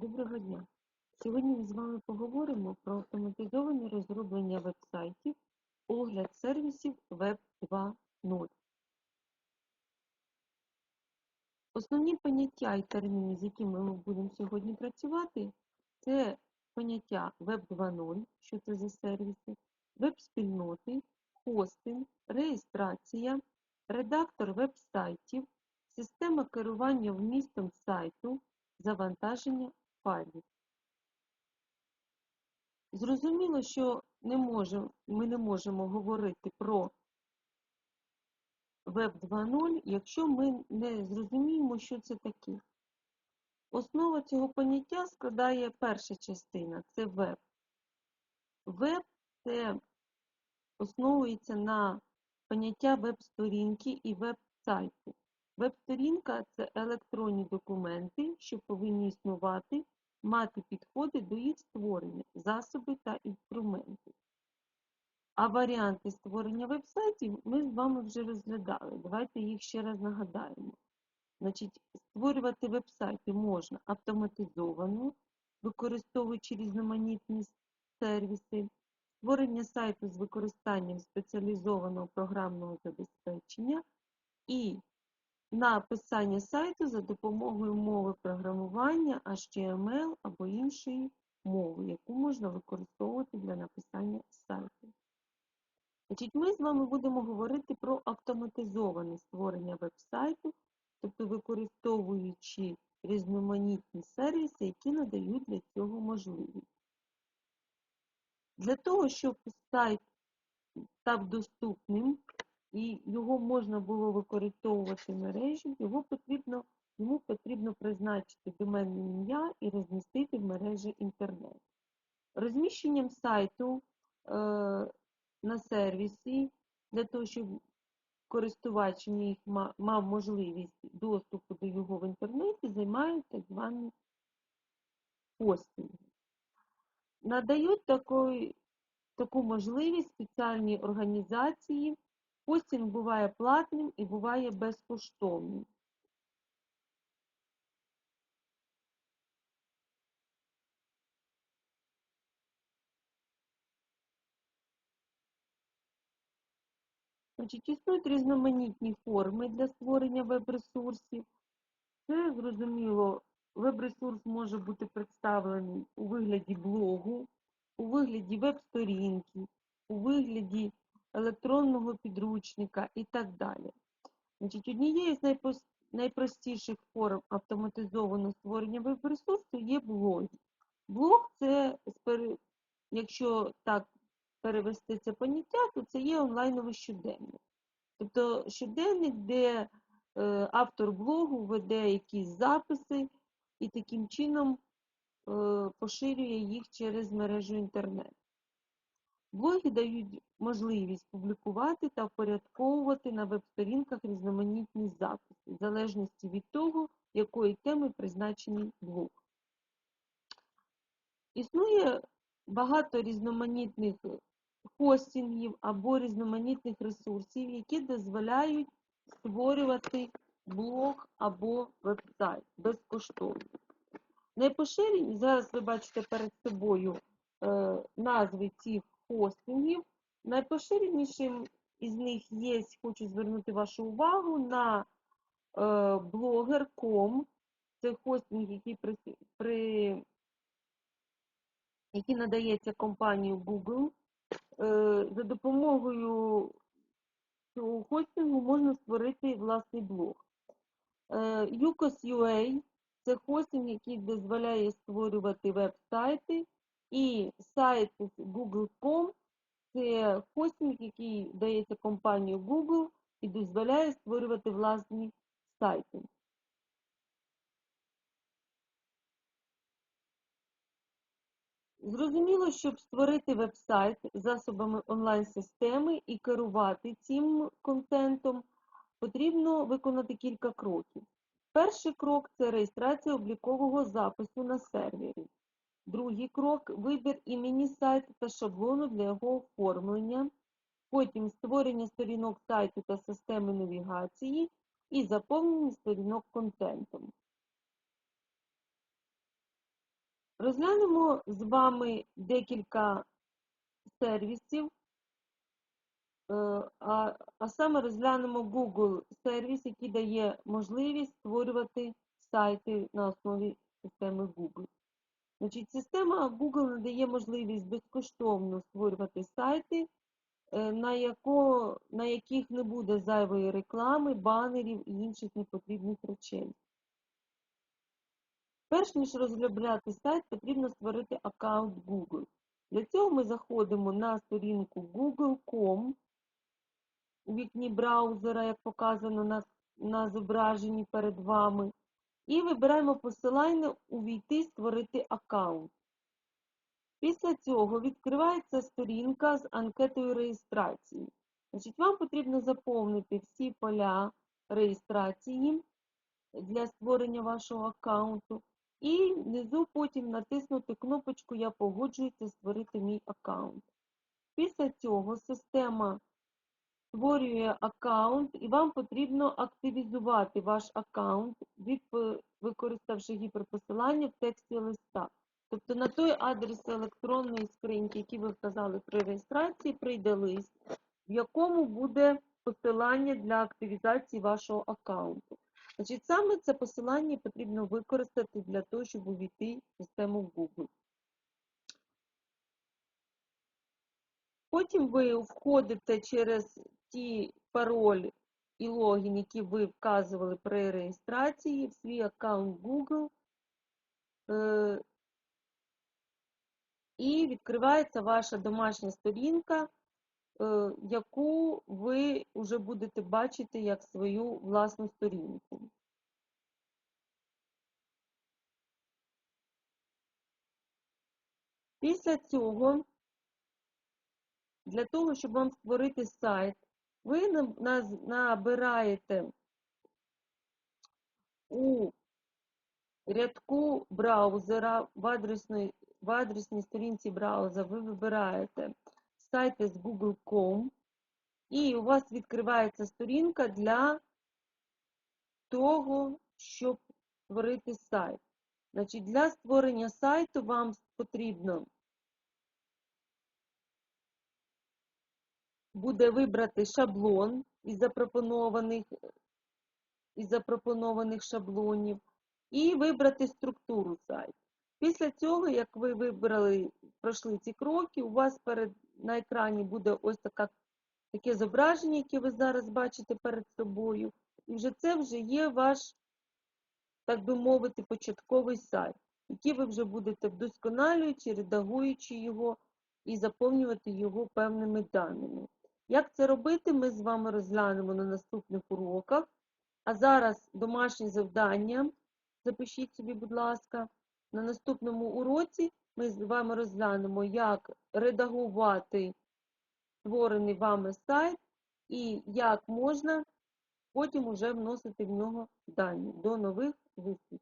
Доброго дня! Сьогодні ми з вами поговоримо про автоматизоване розроблення веб-сайтів, огляд сервісів Web 2.0. Основні поняття і терміни, з якими ми будемо сьогодні працювати, це поняття Web 2.0, що це за сервіси, веб-спільноти, хостинг, реєстрація, редактор веб-сайтів, система керування вмістом сайту, завантаження файлів. Зрозуміло, що не можемо, ми не можемо говорити про Web 2.0, якщо ми не зрозуміємо, що це таке. Основа цього поняття складає перша частина це веб. Веб це основується на поняття веб-сторінки і веб-сайту. Веб-сторінка це електронні документи, що повинні існувати, мати підходи до їх створення, засоби та інструменти. А варіанти створення веб-сайтів ми з вами вже розглядали. Давайте їх ще раз нагадаємо. Значить, Створювати веб-сайти можна автоматизовано, використовуючи різноманітні сервіси, створення сайту з використанням спеціалізованого програмного забезпечення і написання сайту за допомогою мови програмування HTML або іншої мови, яку можна використовувати для написання сайту. Значить, Ми з вами будемо говорити про автоматизоване створення веб-сайту, тобто використовуючи різноманітні сервіси, які надають для цього можливість. Для того, щоб сайт став доступним і його можна було використовувати в мережі, його потрібно, йому потрібно призначити доменне ім'я і розмістити в мережі інтернет. Розміщенням сайту е, на сервісі, для того, щоб користувач міг, мав можливість доступу до його в інтернеті, займають так звані хостинги. Надають такої, таку можливість спеціальні організації. Хостинг буває платним і буває безкоштовним. Значить, Існують різноманітні форми для створення веб-ресурсів. Це, зрозуміло, веб-ресурс може бути представлений у вигляді блогу, у вигляді веб-сторінки, у вигляді електронного підручника і так далі. Значить, Однією з найпростіших форм автоматизованого створення веб-ресурсу є блоги. Блог це, якщо так перевести це поняття, то це є онлайновий щоденник. Тобто щоденник, де е, автор блогу веде якісь записи і таким чином е, поширює їх через мережу інтернет. Блоги дають можливість публікувати та впорядковувати на веб-сторінках різноманітні записи, в залежності від того, якої теми призначений блог. Існує багато різноманітних хостингів або різноманітних ресурсів, які дозволяють створювати блог або веб-сайт безкоштовно. Найпоширені, зараз ви бачите перед собою е, назви цих хостингів. Найпоширенішим із них є, хочу звернути вашу увагу на е, blogger.com. Це хостинг, який при, при, який надається компанією Google. Е, за допомогою цього хостингу можна створити власний блог. UCOS.ua – це хостинг, який дозволяє створювати веб-сайти і сайт Google.com це хостинг, який дається компанією Google і дозволяє створювати власні сайти. Зрозуміло, щоб створити веб-сайт засобами онлайн-системи і керувати цим контентом, потрібно виконати кілька кроків. Перший крок це реєстрація облікового запису на сервері. Другий крок вибір імені сайту та шаблону для його оформлення. Потім створення сторінок сайту та системи навігації і заповнення сторінок контентом. Розглянемо з вами декілька сервісів, е, а, а саме розглянемо Google сервіс, який дає можливість створювати сайти на основі системи Google. Значить, система Google надає можливість безкоштовно створювати сайти, е, на, яко, на яких не буде зайвої реклами, банерів і інших непотрібних речей. Перш ніж розробляти сайт, потрібно створити аккаунт Google. Для цього ми заходимо на сторінку google.com у вікні браузера, як показано на, на зображенні перед вами, і вибираємо посилання Увійти, створити аккаунт. Після цього відкривається сторінка з анкетою реєстрації. Значить, Вам потрібно заповнити всі поля реєстрації для створення вашого аккаунту. І внизу потім натиснути кнопочку Я погоджуюся створити мій аккаунт. Після цього система створює аккаунт і вам потрібно активізувати ваш аккаунт, відп- використавши гіперпосилання в тексті листа. Тобто на той адрес електронної скриньки, який ви вказали при реєстрації, прийде лист, в якому буде посилання для активізації вашого аккаунту. Значить, саме це посилання потрібно використати для того, щоб увійти в систему Google. Потім ви входите через ті пароль і логін, які ви вказували при реєстрації в свій аккаунт Google. е, І відкривається ваша домашня сторінка, е, яку ви вже будете бачити як свою власну сторінку. Після цього, для того, щоб вам створити сайт, ви набираєте у рядку браузера в адресної, в адресній сторінці браузера ви вибираєте сайти з Google.com і у вас відкривається сторінка для того, щоб створити сайт. Значить, для створення сайту вам потрібно буде вибрати шаблон із запропонованих, із запропонованих шаблонів і вибрати структуру сайту. Після цього, як ви вибрали, пройшли ці кроки, у вас перед, на екрані буде ось така, таке зображення, яке ви зараз бачите перед собою. І вже це вже є ваш, так би мовити, початковий сайт, який ви вже будете вдосконалюючи, редагуючи його і заповнювати його певними даними. Як це робити, ми з вами розглянемо на наступних уроках. А зараз домашнє завдання. Запишіть собі, будь ласка. На наступному уроці ми з вами розглянемо, як редагувати створений вами сайт і як можна потім уже вносити в нього дані. До нових зустрічей!